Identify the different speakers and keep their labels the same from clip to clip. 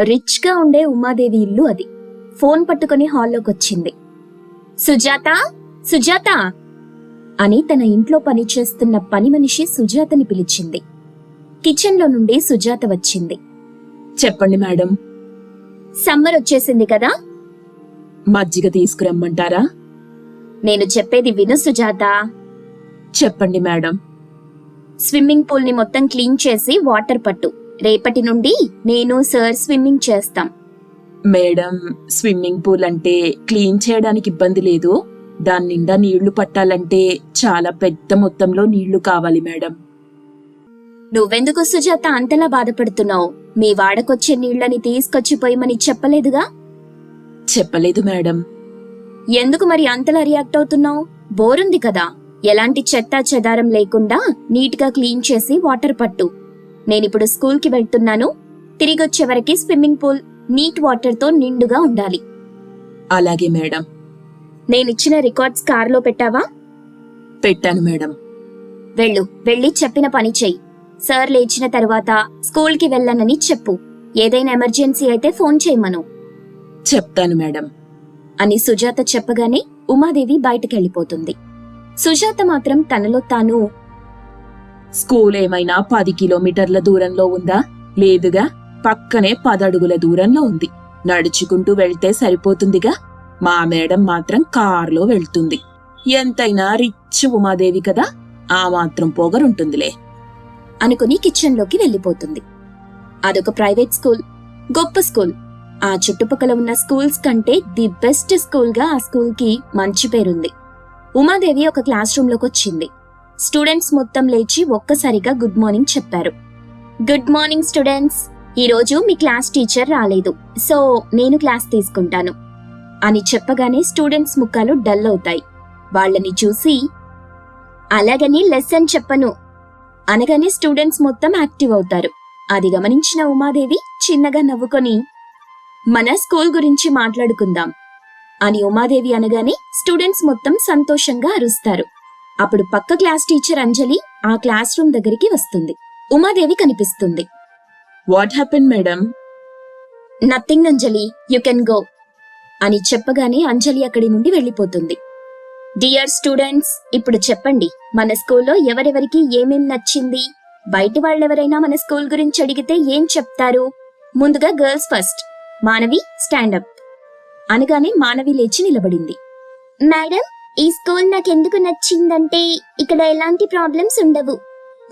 Speaker 1: రిచ్గా ఉండే ఉమాదేవి ఇల్లు అది. ఫోన్ పట్టుకుని హాల్లోకి వచ్చింది సుజాత సుజాత! అని తన ఇంట్లో పనిచేస్తున్న పని మనిషి సుజాతని పిలిచింది. కిచెన్లో నుండి సుజాత వచ్చింది.
Speaker 2: చెప్పండి మేడం.
Speaker 1: సమ్మర్ వచ్చేసింది కదా?
Speaker 2: మజ్జిగ తీసుకురమ్మంటారా?
Speaker 1: నేను చెప్పేది విను సుజాత.
Speaker 2: చెప్పండి మేడం.
Speaker 1: స్విమ్మింగ్ పూల్ని మొత్తం క్లీన్ చేసి వాటర్ పట్టు. రేపటి నుండి నేను సార్ స్విమ్మింగ్ చేస్తాం.
Speaker 2: మేడం స్విమ్మింగ్ పూల్ అంటే క్లీన్ చేయడానికి ఇబ్బంది లేదు. దాని నిండా నీళ్ళు పట్టాలంటే చాలా పెద్ద మొత్తంలో నీళ్ళు కావాలి మేడం.
Speaker 1: నువ్వెందుకు సుజాత అంతలా బాధపడుతున్నావు? మీ వాడకొచ్చే నీళ్ళని తీసుకొచ్చి పోయమని చెప్పలేదుగా?
Speaker 2: చెప్పలేదు మేడం.
Speaker 1: ఎందుకు మరి అంతలా రియాక్ట్ అవుతున్నావు? బోరుంది కదా. ఎలాంటి చెత్త చెదారం లేకుండా నీట్గా క్లీన్ చేసి వాటర్ పట్టు. నేనిప్పుడు స్కూల్కి వెళ్తున్నాను. తిరిగొచ్చే వరకు స్విమ్మింగ్ పూల్ నీట్ వాటర్తో నిండుగా ఉండాలి.
Speaker 2: అలాగే మేడం.
Speaker 1: నేనిచ్చిన రికార్డ్స్ కార్లో పెట్టావా?
Speaker 2: పెట్టాను మేడం.
Speaker 1: వెళ్ళు వెళ్ళి చెప్పిన పని చెయ్యి. సార్ లేచిన తరువాత స్కూల్కి వెళ్ళనని చెప్పు. ఏదైనా ఎమర్జెన్సీ అయితే ఫోన్ చేయమను
Speaker 2: చెప్తాను మేడం.
Speaker 1: అని సుజాత చెప్పగానే ఉమాదేవి బయటకెళ్ళిపోతుంది. సుజాత మాత్రం తనలో తాను
Speaker 2: స్కూల్ ఏమైనా పది కిలోమీటర్ల దూరంలో ఉందా? లేదుగా. పక్కనే పదడుగుల దూరంలో ఉంది. నడుచుకుంటూ వెళ్తే సరిపోతుందిగా? మా మేడం మాత్రం కారులో వెళ్తుంది. ఎంతైనా రిచ్ ఉమాదేవి కదా? ఆ మాత్రం పొగరుంటుందిలే.
Speaker 1: అనుకుని కిచెన్లోకి వెళ్ళిపోతుంది. అదొక ప్రైవేట్ స్కూల్. గొప్ప స్కూల్. ఆ చుట్టుపక్కల ఉన్న స్కూల్స్ కంటే ది బెస్ట్ స్కూల్గా ఆ స్కూల్కి మంచి పేరుంది. ఉమాదేవి ఒక క్లాస్ రూమ్లోకి వచ్చింది స్టూడెంట్స్ మొత్తం లేచి ఒక్కసారిగా గుడ్ మార్నింగ్ చెప్పారు. గుడ్ మార్నింగ్ స్టూడెంట్స్ ఈరోజు మీ క్లాస్ టీచర్ రాలేదు. సో నేను క్లాస్ తీసుకుంటాను. అని చెప్పగానే స్టూడెంట్స్ ముఖాలు డల్ అవుతాయి. వాళ్ళని చూసి అలాగని లెసన్ చెప్పను. అనగానే స్టూడెంట్స్ మొత్తం యాక్టివ్ అవుతారు. అది గమనించిన ఉమాదేవి చిన్నగా నవ్వుకొని మన స్కూల్ గురించి మాట్లాడుకుందాం. అని ఉమాదేవి అనగానే స్టూడెంట్స్ మొత్తం సంతోషంగా అరుస్తారు. అప్పుడు పక్క క్లాస్ టీచర్ అంజలి ఆ క్లాస్ రూమ్ దగ్గరికి వస్తుంది. ఉమాదేవి కనిపిస్తుంది.
Speaker 2: What happen madam
Speaker 1: nothing Anjali. You can go అని చెప్పగానే అంజలి అక్కడి నుండి వెళ్ళిపోతుంది. డియర్ స్టూడెంట్స్ ఇప్పుడు చెప్పండి. మన స్కూల్లో ఎవరెవరికి ఏమేం నచ్చింది? బయట వాళ్ళెవరైనా మన స్కూల్ గురించి అడిగితే ఏం చెప్తారు? ముందుగా గర్ల్స్ ఫస్ట్ మానవి స్టాండప్ అనగానే మానవి లేచి నిలబడింది. మేడం ఈ స్కూల్ నాకెందుకు నచ్చిందంటే ఇక్కడ ఎలాంటి ప్రాబ్లమ్స్ ఉండవు.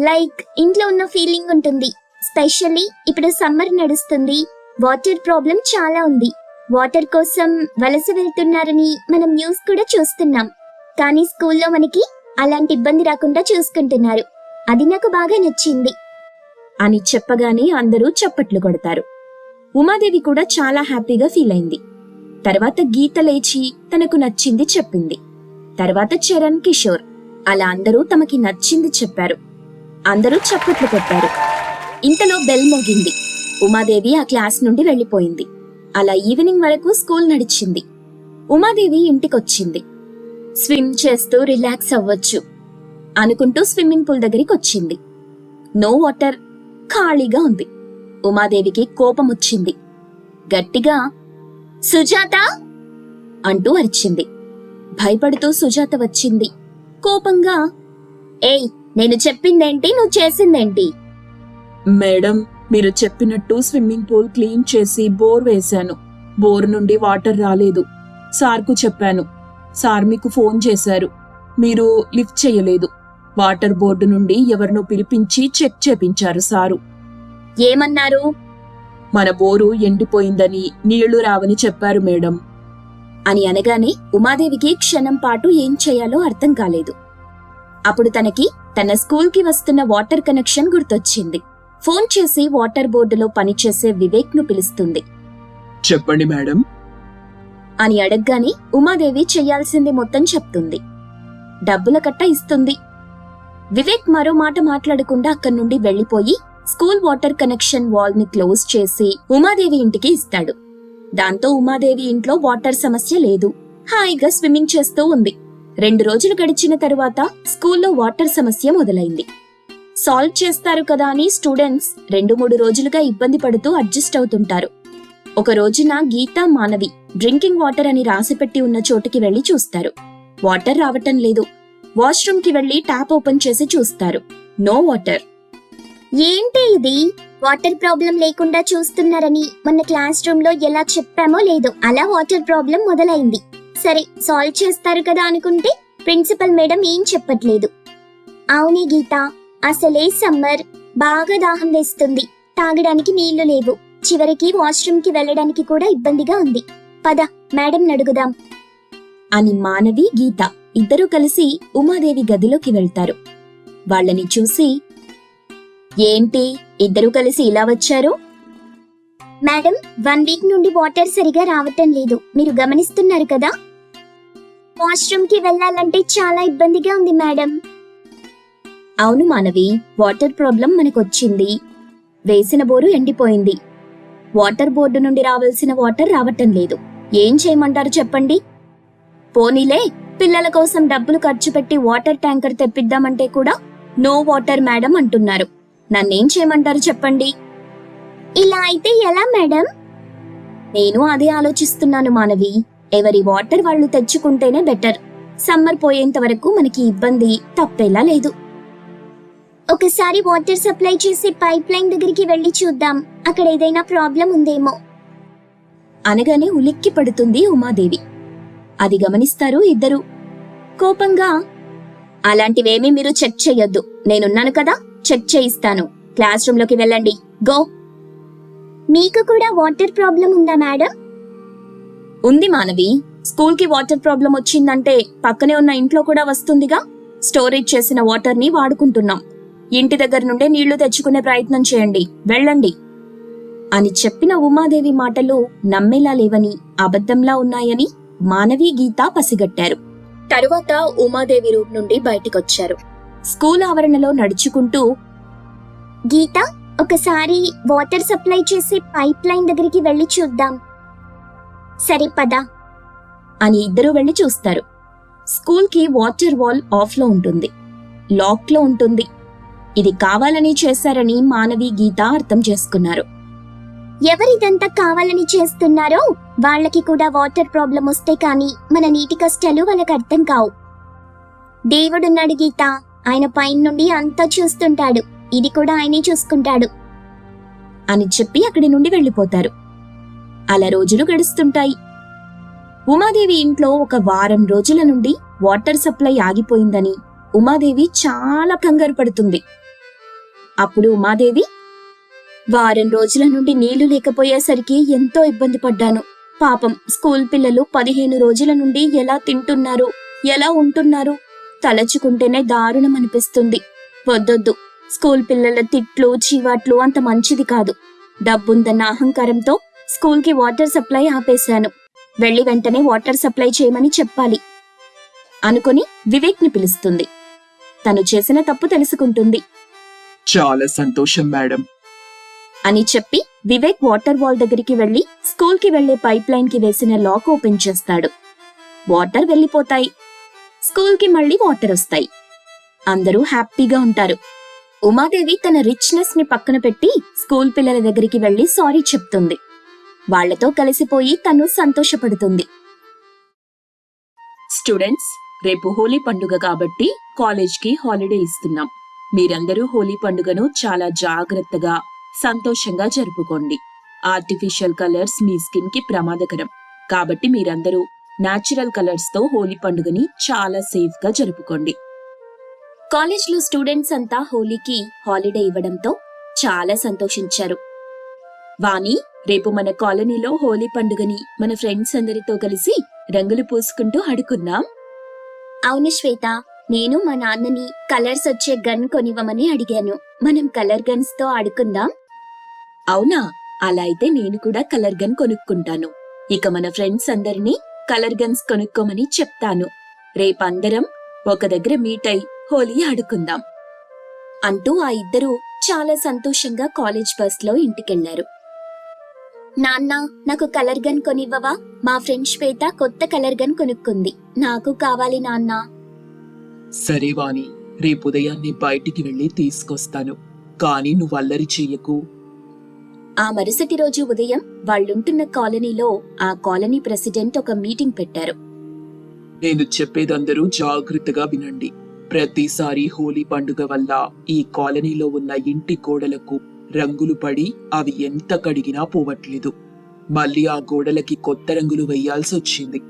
Speaker 1: లైక్ ఇంట్లో ఉన్న ఫీలింగ్ ఉంటుంది. స్పెషల్లీ ఇప్పుడు సమ్మర్ నడుస్తుంది. వాటర్ ప్రాబ్లం చాలా ఉంది. వాటర్ కోసం వలస వెళ్తున్నారని మనం న్యూస్ కూడా చూస్తున్నాం. కానీ స్కూల్లో మనకి అలాంటి ఇబ్బంది రాకుండా చూసుకుంటున్నారు. అది నాకు బాగా నచ్చింది. అని చెప్పగానే అందరూ చప్పట్లు కొడతారు. ఉమాదేవి కూడా చాలా హ్యాపీగా ఫీల్ అయింది. తర్వాత గీత లేచి తనకు నచ్చింది చెప్పింది. తర్వాత చరణ్ కిషోర్. అలా అందరూ తమకి నచ్చింది చెప్పారు. అందరూ చప్పట్లు కొట్టారు. ఇంతలో బెల్ మోగింది. ఉమాదేవి ఆ క్లాస్ నుండి వెళ్ళిపోయింది. అలా ఈవినింగ్ వరకు స్కూల్ నడిచింది. ఉమాదేవి ఇంటికొచ్చింది. స్విమ్ చేస్తూ రిలాక్స్ అవ్వచ్చు అనుకుంటూ స్విమ్మింగ్ పూల్ దగ్గరికి వచ్చింది నో వాటర్ ఖాళీగా ఉంది. ఉమాదేవికి కోపం వచ్చింది గట్టిగా సుజాత అంటూ అరిచింది. భయపడుతూ సుజాత వచ్చింది. కోపంగా ఏయ్ నేను చెప్పిందేంటి? నువ్వు చేసిందేంటి?
Speaker 2: మేడం మీరు చెప్పినట్టు స్విమ్మింగ్ పూల్ క్లీన్ చేసి బోర్ వేశాను. బోర్ నుండి వాటర్ రాలేదు. సార్కు చెప్పాను. సార్ మీకు ఫోన్ చేశారు. మీరు లిఫ్ట్ చేయలేదు. వాటర్ బోర్డు నుండి ఎవరినో పిలిపించి చెక్ చేపించారు సారు.
Speaker 1: ఏమన్నారు?
Speaker 2: మన బోరు ఎండిపోయిందని నీళ్ళు రావని చెప్పారు మేడం.
Speaker 1: అని అనగానే ఉమాదేవికి క్షణం పాటు ఏం చేయాలో అర్థం కాలేదు. అప్పుడు తనకి తన స్కూల్కి వస్తున్న వాటర్ కనెక్షన్ గుర్తొచ్చింది. ఫోన్ చేసి వాటర్ బోర్డులో పనిచేసే వివేక్ను పిలుస్తుంది.
Speaker 2: చెప్పండి మేడం.
Speaker 1: అని అడగ్గానే ఉమాదేవి చెయ్యాల్సింది మొత్తం చెప్తుంది. డబ్బుల కట్ట ఇస్తుంది. వివేక్ మరో మాట మాట్లాడకుండా అక్కడి నుండి వెళ్ళిపోయి స్కూల్ వాటర్ కనెక్షన్ వాల్ని క్లోజ్ చేసి ఉమాదేవి ఇంటికి ఇస్తాడు. దాంతో ఉమాదేవి ఇంట్లో వాటర్ సమస్య లేదు. హాయిగా స్విమ్మింగ్ చేస్తూ ఉంది. రెండు రోజులు గడిచిన తరువాత స్కూల్లో వాటర్ సమస్య మొదలైంది. సాల్వ్ చేస్తారు కదా అని స్టూడెంట్స్ రెండు మూడు రోజులుగా ఇబ్బంది పడుతూ అడ్జస్ట్ అవుతుంటారు. ఒక రోజున గీత మానవి డ్రింకింగ్ వాటర్ అని రాసిపెట్టి ఉన్న చోటుకి వెళ్ళి చూస్తారు. వాటర్ రావటం లేదు. వాష్రూమ్కి వెళ్ళి ట్యాప్ ఓపెన్ చేసి చూస్తారు. No water.
Speaker 3: ఏంటి ఇది? వాటర్ ప్రాబ్లం లేకుండా చూస్తున్నారని మన క్లాస్ రూమ్లో ఎలా చెప్పామో లేదో అలా వాటర్ ప్రాబ్లం మొదలైంది. సరే సాల్వ్ చేస్తారు కదా అనుకుంటే ప్రిన్సిపల్ మేడం ఏం చెప్పట్లేదు. అవునే గీత అసలే సమ్మర్ బాగా దాహం వేస్తుంది. తాగడానికి నీళ్ళు లేవు. చివరికి వాష్రూమ్కి వెళ్ళడానికి కూడా ఇబ్బందిగా ఉంది. పద మేడం అడుగుదాం.
Speaker 1: అని మానవి గీత ఇద్దరూ కలిసి ఉమాదేవి గదిలోకి వెళ్తారు. వాళ్ళని చూసి ఏంటి? ఇద్దరూ కలిసి ఇలా వచ్చారు?
Speaker 3: మేడం వన్ వీక్ నుండి వాటర్ సరిగా రావటం లేదు. మీరు గమనిస్తున్నారు కదా? వాష్రూమ్కి వెళ్ళాలంటే చాలా ఇబ్బందిగా ఉంది మేడం.
Speaker 1: అవును మానవి వాటర్ ప్రాబ్లం మనకొచ్చింది. వేసిన బోరు ఎండిపోయింది. వాటర్ బోర్డు నుండి రావాల్సిన వాటర్ రావటం లేదు. ఏం చేయమంటారు చెప్పండి? పోనీలే పిల్లల కోసం డబ్బులు ఖర్చు పెట్టి వాటర్ ట్యాంకర్ తెప్పిద్దామంటే కూడా నో వాటర్ మేడం అంటున్నారు. నన్నేం చేయమంటారు చెప్పండి?
Speaker 3: ఇలా అయితే ఎలా మేడం?
Speaker 1: నేను అదే ఆలోచిస్తున్నాను మానవి. ఎవరి వాటర్ వాళ్ళు తెచ్చుకుంటేనే బెటర్. సమ్మర్ పోయేంత వరకు మనకి ఇబ్బంది తప్పేలా లేదు.
Speaker 3: ఒకసారి వాటర్ సప్లై చేసే పైప్ లైన్ దగ్గరికి వెళ్ళి చూద్దాం. అక్కడ ఏదైనా ప్రాబ్లం ఉందేమో.
Speaker 1: అనగానే ఉలిక్కి పడుతుంది ఉమాదేవి. అది గమనిస్తారు ఇద్దరు. కోపంగా అలాంటివేమీ మీరు చెక్ చెయ్యొద్దు. నేనున్నాను కదా. చెక్ చేయిస్తాను. క్లాస్ రూమ్లోకి వెళ్ళండి. గో.
Speaker 3: మీకు కూడా వాటర్ ప్రాబ్లం ఉందా మేడం?
Speaker 1: ఉంది మానవి. స్కూల్కి వాటర్ ప్రాబ్లం వచ్చిందంటే పక్కనే ఉన్న ఇంట్లో కూడా వస్తుందిగా. స్టోరేజ్ చేసిన వాటర్ని వాడుకుంటున్నాం. ఇంటి దగ్గర నుండే నీళ్ళు తెచ్చుకునే ప్రయత్నం చేయండి. వెళ్ళండి. అని చెప్పిన ఉమాదేవి మాటలు నమ్మేలా లేవని అబద్ధంలా ఉన్నాయని మానవి గీత పసిగట్టారు. తరువాత ఉమాదేవి రూమ్ నుండి బయటికొచ్చారు. స్కూల్ ఆవరణలో నడుచుకుంటూ
Speaker 3: గీత ఒకసారి వాటర్ సప్లై చేసే పైప్ లైన్ దగ్గరికి వెళ్ళి చూద్దాం. సరే పద.
Speaker 1: అని ఇద్దరూ వెళ్ళి చూస్తారు. స్కూల్కి వాటర్ వాల్ ఆఫ్లో ఉంటుంది. లాక్లో ఉంటుంది. ఇది కావాలని చేశారని మానవి గీత అర్థం చేసుకున్నారు.
Speaker 3: ఎవరిదంతా కావాలని చేస్తున్నారో వాళ్ళకి కూడా వాటర్ ప్రాబ్లం వస్తే కానీ మన నీటి కష్టాలు వాళ్ళకి అర్థం కావు. దేవుడున్నాడు గీత. ఆయన పైన నుండి అంతా చూస్తుంటాడు. ఇది కూడా ఆయనే చూసుకుంటాడు.
Speaker 1: అని చెప్పి అక్కడి నుండి వెళ్ళిపోతారు. అలా రోజులు గడుస్తుంటాయి. ఉమాదేవి ఇంట్లో ఒక వారం రోజుల నుండి వాటర్ సప్లై ఆగిపోయిందని ఉమాదేవి చాలా కంగారు పడుతుంది. అప్పుడు ఉమాదేవి వారం రోజుల నుండి నీళ్ళు లేకపోయేసరికి ఎంతో ఇబ్బంది పడ్డాను. పాపం స్కూల్ పిల్లలు పదిహేను రోజుల నుండి ఎలా తింటున్నారు? ఎలా ఉంటున్నారు? తలచుకుంటేనే దారుణం అనిపిస్తుంది. వద్దొద్దు. స్కూల్ పిల్లల తిట్లు చీవాట్లు అంత మంచిది కాదు. డబ్బుందన్న అహంకారంతో స్కూల్కి వాటర్ సప్లై ఆపేశాను. వెళ్ళి వెంటనే వాటర్ సప్లై చేయమని చెప్పాలి. అనుకొని వివేక్ని పిలుస్తుంది. తను చేసిన తప్పు తెలుసుకుంటుంది.
Speaker 2: చాలా సంతోషం మేడం.
Speaker 1: అని చెప్పి వివేక్ వాటర్ వాల్ దగ్గరికి వెళ్ళి స్కూల్కి వెళ్ళే పైప్ లైన్కి వేసిన లాక్ ఓపెన్ చేస్తాడు. వాటర్ వెళ్ళిపోతాయి స్కూల్కి మళ్ళీ వాటర్ వస్తాయి. అందరూ హ్యాపీగా ఉంటారు. ఉమాదేవి తన రిచ్నెస్ని పక్కన పెట్టి స్కూల్ పిల్లల దగ్గరికి వెళ్ళి సారీ చెప్తుంది. వాళ్ళతో కలిసిపోయి తను సంతోషపడుతుంది. స్టూడెంట్స్ రేపు హోలీ పండుగ కాబట్టి కాలేజ్కి హాలిడే ఇస్తున్నాం. మీరందరూ హోలీ పండుగను చాలా జాగ్రత్తగా సంతోషంగా జరుపుకోండి. ఆర్టిఫిషియల్ కలర్స్ మీ స్కిన్కి ప్రమాదకరం. కాబట్టి మీరందరూ నాచురల్ కలర్స్తో హోలీ పండుగని చాలా సేఫ్గా జరుపుకోండి. కాలేజ్లో స్టూడెంట్స్ అంతా హోలీకి హాలిడే ఇవ్వడంతో చాలా సంతోషించారు. వాణి రేపు మన కాలనీలో హోలీ పండుగని మన ఫ్రెండ్స్ అందరితో కలిసి రంగులు పూసుకుంటూ ఆడుకుందాం.
Speaker 3: అవును శ్వేత నేను మా నాన్నని కలర్స్ వచ్చే గన్ కొనివ్వమని అడిగాను. మనం కలర్ గన్స్తో ఆడుకుందాం?
Speaker 1: అవునా? అలా అయితే నేను కూడా కలర్ గన్ కొనుక్కుంటాను. ఇక మన ఫ్రెండ్స్ అందరినీ కలర్ గన్స్ కొనుక్కోమని చెప్తాను. రేపందరం ఒక దగ్గర మీట్ అయి హోలీ ఆడుకుందాం అంటూ ఆ ఇద్దరూ చాలా సంతోషంగా కాలేజ్ బస్లో ఇంటికెళ్ళారు.
Speaker 3: నాన్న నాకు కలర్ గన్ కొనివ్వవా? మా ఫ్రెండ్ శ్వేత కొత్త కలర్ గన్ కొనుక్కుంది. నాకు కావాలి నాన్న.
Speaker 2: సరే వాణి రేపు ఉదయాన్నే బయటికి వెళ్ళి తీసుకొస్తాను. కానీ నువ్వు అల్లరి చెయ్యకు.
Speaker 1: ఆ మరుసటి రోజు ఉదయం వాళ్ళుంటున్న కాలనీలో ఆ కాలనీ ప్రెసిడెంట్ ఒక మీటింగ్ పెట్టారు.
Speaker 2: నేను చెప్పేదందరూ జాగ్రత్తగా వినండి. ప్రతిసారి హోలీ పండుగ వల్ల ఈ కాలనీలో ఉన్న ఇంటి గోడలకు రంగులు పడి అవి ఎంత కడిగినా పోవట్లేదు. మళ్ళీ ఆ గోడలకి కొత్త రంగులు వేయాల్సి వచ్చింది.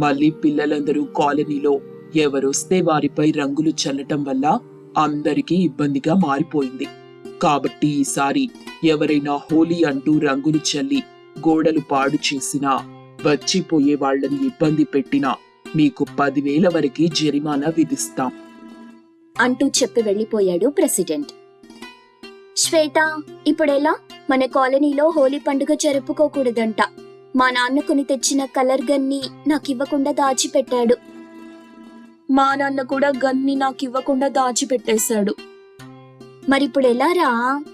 Speaker 2: మళ్ళీ పిల్లలందరూ కాలనీలో ఎవరొస్తే వారిపై రంగులు చల్లటం వల్ల అందరికీ ఇబ్బందిగా మారిపోయింది. కాబట్టి ఈసారి ఎవరైనా హోలీ అంటూ రంగులు చల్లి గోడలు పాడు చేసినా వచ్చిపోయే వాళ్ళని ఇబ్బంది పెట్టినా మీకు పదివేల వరకు జరిమానా విధిస్తాం.
Speaker 1: అంటూ చెప్పి వెళ్ళిపోయాడు ప్రెసిడెంట్. శ్వేత ఇప్పుడెలా? మన కాలనీలో హోలీ పండుగ జరుపుకోకూడదంట. మా నాన్న కొని తెచ్చిన కలర్ గన్ని నాకివ్వకుండా దాచిపెట్టాడు. మా నాన్న కూడా గన్ని నాకివ్వకుండా దాచిపెట్టేశాడు. మరిప్పుడు ఎలా రా?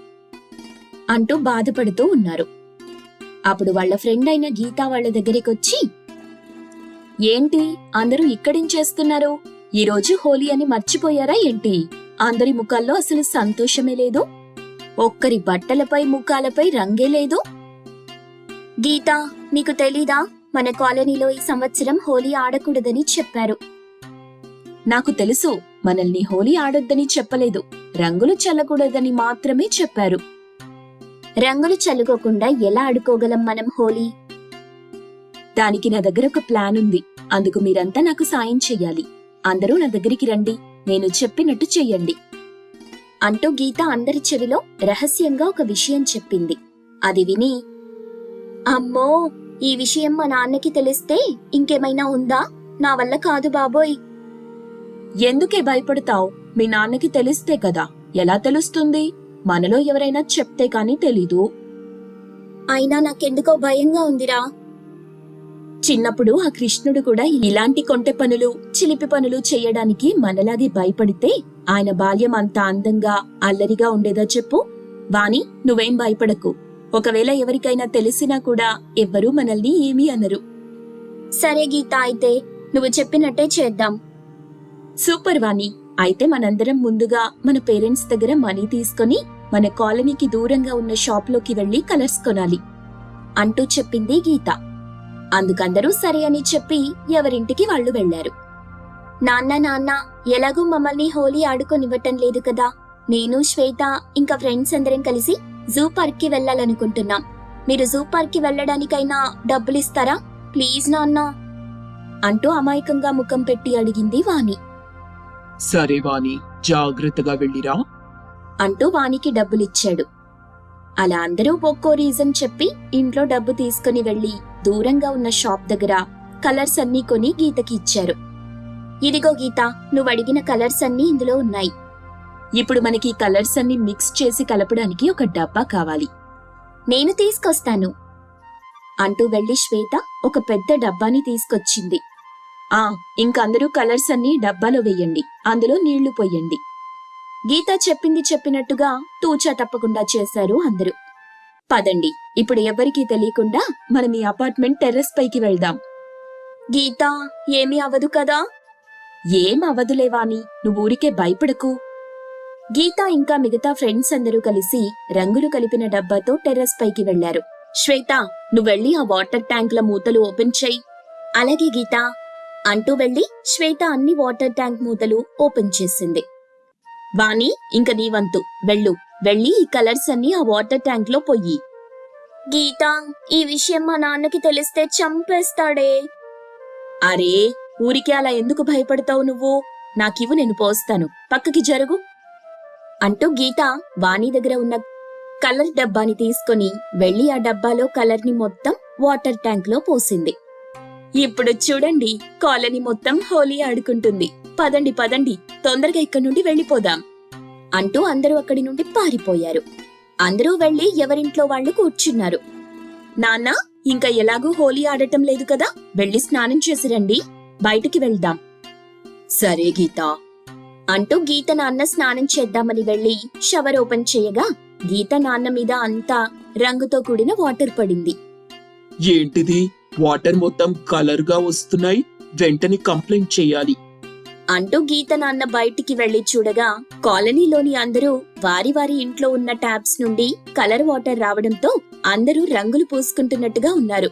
Speaker 1: అంటూ బాధపడుతూ ఉన్నారు. అప్పుడు వాళ్ళ ఫ్రెండ్ అయిన గీత వాళ్ళ దగ్గరికొచ్చి ఏంటి? అందరూ ఇక్కడేం చేస్తున్నారు? ఈ రోజు హోలీ అని మర్చిపోయారా ఏంటి? అందరి ముఖాల్లో అసలు సంతోషమే లేదు? ఒక్కరి బట్టలపై ముఖాలపై రంగే లేదు? గీత నీకు తెలీదా? మన కాలనీలో ఈ సంవత్సరం హోలీ ఆడకూడదని చెప్పారు. నాకు తెలుసు మనల్ని హోలీ ఆడొద్దని చెప్పలేదు. రంగులు చల్లకూడదని మాత్రమే చెప్పారు. రంగులు చల్లుకోకుండా ఎలా ఆడుకోగలం మనం హోలీ? దానికి నా దగ్గర ఒక ప్లాన్ ఉంది. అందుకు మీరంతా నాకు సాయం చెయ్యాలి. అందరూ నా దగ్గరికి రండి. నేను చెప్పినట్టు చెయ్యండి. అంటూ గీత అందరి చెవిలో రహస్యంగా ఒక విషయం చెప్పింది. అది విని అమ్మో! ఈ విషయం మా నాన్నకి తెలిస్తే ఇంకేమైనా ఉందా? నా వల్ల కాదు బాబోయ్. ఎందుకే భయపడతావు? మీ నాన్నకి తెలిస్తే కదా. ఎలా తెలుస్తుంది? మనలో ఎవరైనా చెప్తే కాని తెలీదు. అయినా నాకెందుకో భయంగా ఉందిరా. చిన్నప్పుడు ఆ కృష్ణుడు కూడా ఇలాంటి కొంటె పనులు చిలిపి పనులు చేయడానికి మనలాగే భయపడితే ఆయన బాల్యం అంత అందంగా అల్లరిగా ఉండేదా చెప్పు? వాని నువ్వేం భయపడకు. ఒకవేళ ఎవరికైనా తెలిసినా కూడా ఎవ్వరూ మనల్ని ఏమీ అనరు. సరే గీత అయితే నువ్వు చెప్పినట్టే చేద్దాం. సూపర్ వాణి. అయితే మనందరం ముందుగా మన పేరెంట్స్ దగ్గర మనీ తీసుకొని మన కాలనీకి దూరంగా ఉన్న షాప్లోకి వెళ్ళి కలర్స్ కొనాలి అంటూ చెప్పింది గీత. అందుకందరూ సరే అని చెప్పి ఎవరింటికి వాళ్ళు వెళ్ళారు నాన్న నాన్న ఎలాగూ మమ్మల్ని హోలీ ఆడుకొనివ్వటం లేదు కదా. నేను శ్వేత ఇంకా ఫ్రెండ్స్ అందరం కలిసి జూ పార్క్కి వెళ్ళాలనుకుంటున్నాం. మీరు జూ పార్క్కి వెళ్ళడానికైనా డబ్బులిస్తారా? ప్లీజ్ నాన్న. అంటూ అమాయకంగా ముఖం పెట్టి అడిగింది వాణి.
Speaker 2: సరే వాణి జాగ్రత్తగా వెళ్ళిరా.
Speaker 1: అంటూ వానికి డబ్బులిచ్చాడు. అలా అందరూ ఒక్కో రీజన్ చెప్పి ఇంట్లో డబ్బు తీసుకుని వెళ్ళి దూరంగా ఉన్న షాప్ దగ్గర కలర్స్ అన్నీ కొని గీతకి ఇచ్చారు. ఇదిగో గీత నువ్వు అడిగిన కలర్స్ అన్నీ ఇందులో ఉన్నాయి. ఇప్పుడు మనకి ఈ కలర్స్ అన్ని మిక్స్ చేసి కలపడానికి ఒక డబ్బా కావాలి. నేను తీసుకొస్తాను. అంటూ వెళ్ళి శ్వేత ఒక పెద్ద డబ్బాని తీసుకొచ్చింది. ఆ ఇంకందరూ కలర్స్ అన్ని డబ్బాలో వెయ్యండి అందులో నీళ్ళు పోయండి. గీత చెప్పింది చెప్పినట్టుగా తూచా తప్పకుండా చేశారు అందరూ. పదండి ఇప్పుడు ఎవరికీ తెలియకుండా మనం ఈ అపార్ట్మెంట్ టెర్రస్ పైకి వెళ్దాం. గీత ఏమీ అవదు కదా? ఏం అవదులేవాని నువ్వు ఊరికే భయపడకు. గీత ఇంకా మిగతా ఫ్రెండ్స్ అందరూ కలిసి రంగులు కలిపిన డబ్బాతో టెర్రస్ పైకి వెళ్ళారు. శ్వేత నువ్వెళ్ళి ఆ వాటర్ ట్యాంకుల మూతలు ఓపెన్ చెయ్యి అలాగే గీత అంటూ వెళ్ళి శ్వేత అన్ని వాటర్ ట్యాంక్ మూతలు ఓపెన్ చేసింది. వాణి ఇంక నీ వంతు. వెళ్ళు. వెళ్ళి ఈ కలర్స్ అన్ని ఆ వాటర్ ట్యాంక్లో పొయ్యి గీత ఈ విషయం మా నాన్నకి తెలిస్తే చంపేస్తాడే. అరే ఊరికే అలా ఎందుకు భయపడతావు నువ్వు? నాకివ్వు నేను పోస్తాను. పక్కకి జరుగు. అంటూ గీత వాణి దగ్గర ఉన్న కలర్ డబ్బాని తీసుకొని వెళ్ళి ఆ డబ్బాలో కలర్ని మొత్తం వాటర్ ట్యాంక్లో పోసింది. ఇప్పుడు చూడండి కాలనీ మొత్తం హోలీ ఆడుకుంటుంది. పదండి పదండి తొందరగా ఇక్కడి నుండి వెళ్ళిపోదాం అంటూ అందరూ అక్కడి నుండి పారిపోయారు. అందరూ వెళ్ళి ఎవరింట్లో వాళ్ళు కూర్చున్నారు. నాన్న ఇంకా ఎలాగూ హోలీ ఆడటం లేదు కదా వెళ్ళి స్నానం చేసి రండి బయటికి వెళ్దాం. సరే గీత అంటూ గీత నాన్న స్నానం చేద్దామని వెళ్ళి షవర్ ఓపెన్ చేయగా గీత నాన్న మీద అంతా రంగుతో కూడిన వాటర్ పడింది.
Speaker 2: ఏంటిది? వాటర్ మొత్తం కలర్గా వస్తున్నాయి. వెంటనే కంప్లైంట్ చేయాలి.
Speaker 1: అంటూ గీత నాన్న బయటికి వెళ్ళి చూడగా కాలనీలోని అందరూ వారి వారి ఇంట్లో ఉన్న ట్యాప్స్ నుండి కలర్ వాటర్ రావడంతో అందరూ రంగులు పూసుకుంటున్నట్టుగా ఉన్నారు.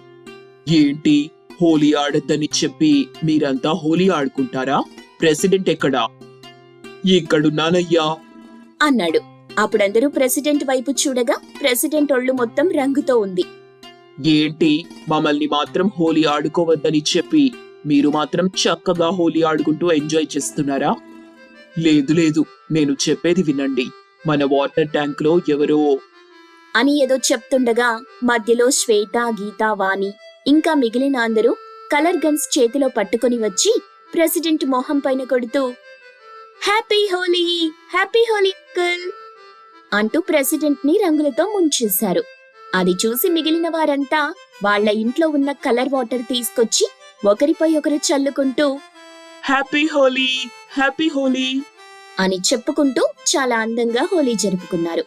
Speaker 2: ఏంటి? హోలీ ఆడద్దని చెప్పి మీరంతా హోలీ ఆడుకుంటారా? ప్రెసిడెంట్ ఎక్కడా? ఇక్కడున్నానయ్యా.
Speaker 1: అన్నాడు. అప్పుడందరూ ప్రెసిడెంట్ వైపు చూడగా ప్రెసిడెంట్ ఒళ్ళు మొత్తం రంగుతో ఉంది.
Speaker 2: ఏంటి? మమ్మల్ని మాత్రం హోలీ ఆడుకోవద్దని చెప్పి మీరు మాత్రం చక్కగా హోలీ ఆడుకుంటూ ఎంజాయ్ చేస్తున్నారా? లేదు లేదు. నేను చెప్పేది వినండి. మన వాటర్ ట్యాంక్లో ఎవరో
Speaker 1: అని ఏదో చెప్తుండగా మధ్యలో శ్వేత గీత వాణి ఇంకా మిగిలిన అందరూ కలర్ గన్స్ చేతిలో పట్టుకొని వచ్చి ప్రెసిడెంట్ మొహం పైన కొడుతూ హ్యాపీ హోలీ! హ్యాపీ హోలీ అంటూ ప్రెసిడెంట్ని రంగులతో ముంచేశారు. అది చూసి మిగిలిన వారంతా వాళ్ళ ఇంట్లో ఉన్న కలర్ వాటర్ తీసుకొచ్చి ఒకరిపై ఒకరు చల్లుకుంటూ
Speaker 2: హ్యాపీ హోలీ హ్యాపీ హోలీ.
Speaker 1: అని చెప్పుకుంటూ చాలా అందంగా హోలీ జరుపుకున్నారు.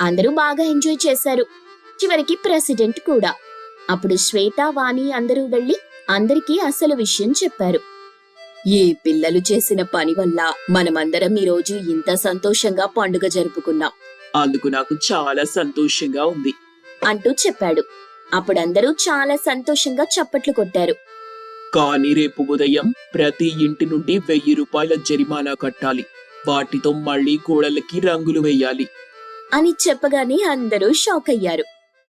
Speaker 1: అందరూ బాగా ఎంజాయ్ చేశారు. చివరికి ప్రెసిడెంట్ కూడా. అప్పుడు శ్వేత వాణి అందరూ వెళ్ళి అందరికీ అసలు విషయం చెప్పారు. ఈ పిల్లలు చేసిన పని వల్ల మనమందరం ఈ రోజు ఇంత సంతోషంగా పండుగ జరుపుకున్నాం.
Speaker 2: అందుకు నాకు చాలా సంతోషంగా ఉంది.
Speaker 1: అంటూ చెప్పాడు. అప్పుడందరూ చాలా సంతోషంగా చప్పట్లు కొట్టారు.
Speaker 2: కానీ రేపు ఉదయం ప్రతి ఇంటి నుండి వెయ్యి రూపాయల జరిమానా కట్టాలి. వాటితో మళ్ళీ గోడలకి రంగులు వేయాలి.
Speaker 1: అని చెప్పగానే అందరూ షాక్ అయ్యారు